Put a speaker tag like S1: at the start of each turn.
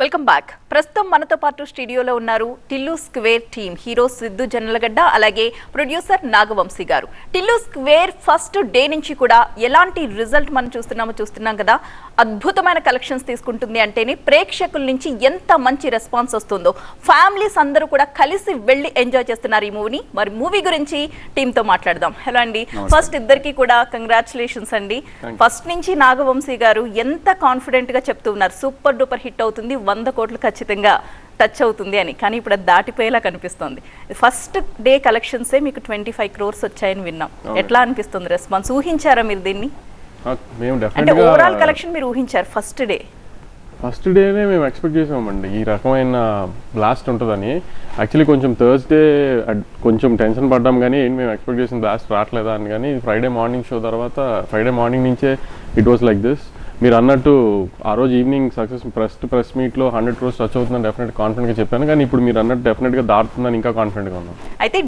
S1: Welcome back. ప్రస్తుతం మనతో పాటు స్టూడియోలో ఉన్నారు Tillu square team hero Siddhu Jonnalagadda అలాగే ప్రొడ్యూసర్ నాగవంశీ గారు. టిల్లు స్క్వేర్ ఫస్ట్ డే నుంచి కూడా ఎలాంటి రిజల్ట్ మనం చూస్తున్నామో చూస్తున్నాం కదా. అద్భుతమైన కలెక్షన్స్ తీసుకుంటుంది అంటేనే ప్రేక్షకుల నుంచి ఎంత మంచి రెస్పాన్స్ వస్తుందో. ఫ్యామిలీస్ అందరూ కూడా కలిసి వెళ్ళి ఎంజాయ్ చేస్తున్నారు ఈ మూవీని. మరి మూవీ గురించి టీంతో మాట్లాడదాం. హలో అండి. ఫస్ట్ ఇద్దరికి కూడా కంగ్రాచులేషన్స్ అండి. ఫస్ట్ నుంచి నాగవంశీ గారు ఎంత కాన్ఫిడెంట్గా చెప్తూ ఉన్నారు. సూపర్ డూపర్ హిట్ అవుతుంది. వంద కోట్లు ఖచ్చితంగా టచ్ అవుతుంది అని. కానీ ఇప్పుడు అది దాటిపోయేలా కనిపిస్తుంది. ఫస్ట్ డే కలెక్షన్సే మీకు ట్వంటీ ఫైవ్ క్రోర్స్ వచ్చాయని విన్నాం. ఎట్లా అనిపిస్తుంది రెస్పాన్స్ ఊహించారా మీరు దీన్ని? అంటే ఓవరాల్ కలెక్షన్ మీరు ఊహించారు ఫస్ట్ డే
S2: ఫస్ట్ డేనే మేము ఎక్స్పెక్ట్ చేసామండి. ఈ రకమైన బ్లాస్ట్ ఉంటుందని. యాక్చువల్లీ కొంచెం థర్స్డే కొంచెం టెన్షన్ పడ్డాం కానీ ఏంటి మేము ఎక్స్పెక్ట్ చేసిన బ్లాస్ట్ రావట్లేదా అని. కానీ ఫ్రైడే మార్నింగ్ షో తర్వాత ఫ్రైడే మార్నింగ్ నుంచే ఇట్ వాస్ లైక్ దిస్ మీరు అన్నట్టు ఆ రోజు ఈవినింగ్ సక్సెస్ ప్రెస్ ప్రెస్ మీట్లో హండ్రెడ్ క్రోర్స్ టచ్ అవుతుందని డెఫినెట్ కాన్ఫిడెంట్గా చెప్పాను. కానీ ఇప్పుడు మీరు అన్నట్టు డెఫినెట్గా దాటుతుందని ఇంకా కాన్ఫిడెంట్గా ఉన్నాం
S1: అయితే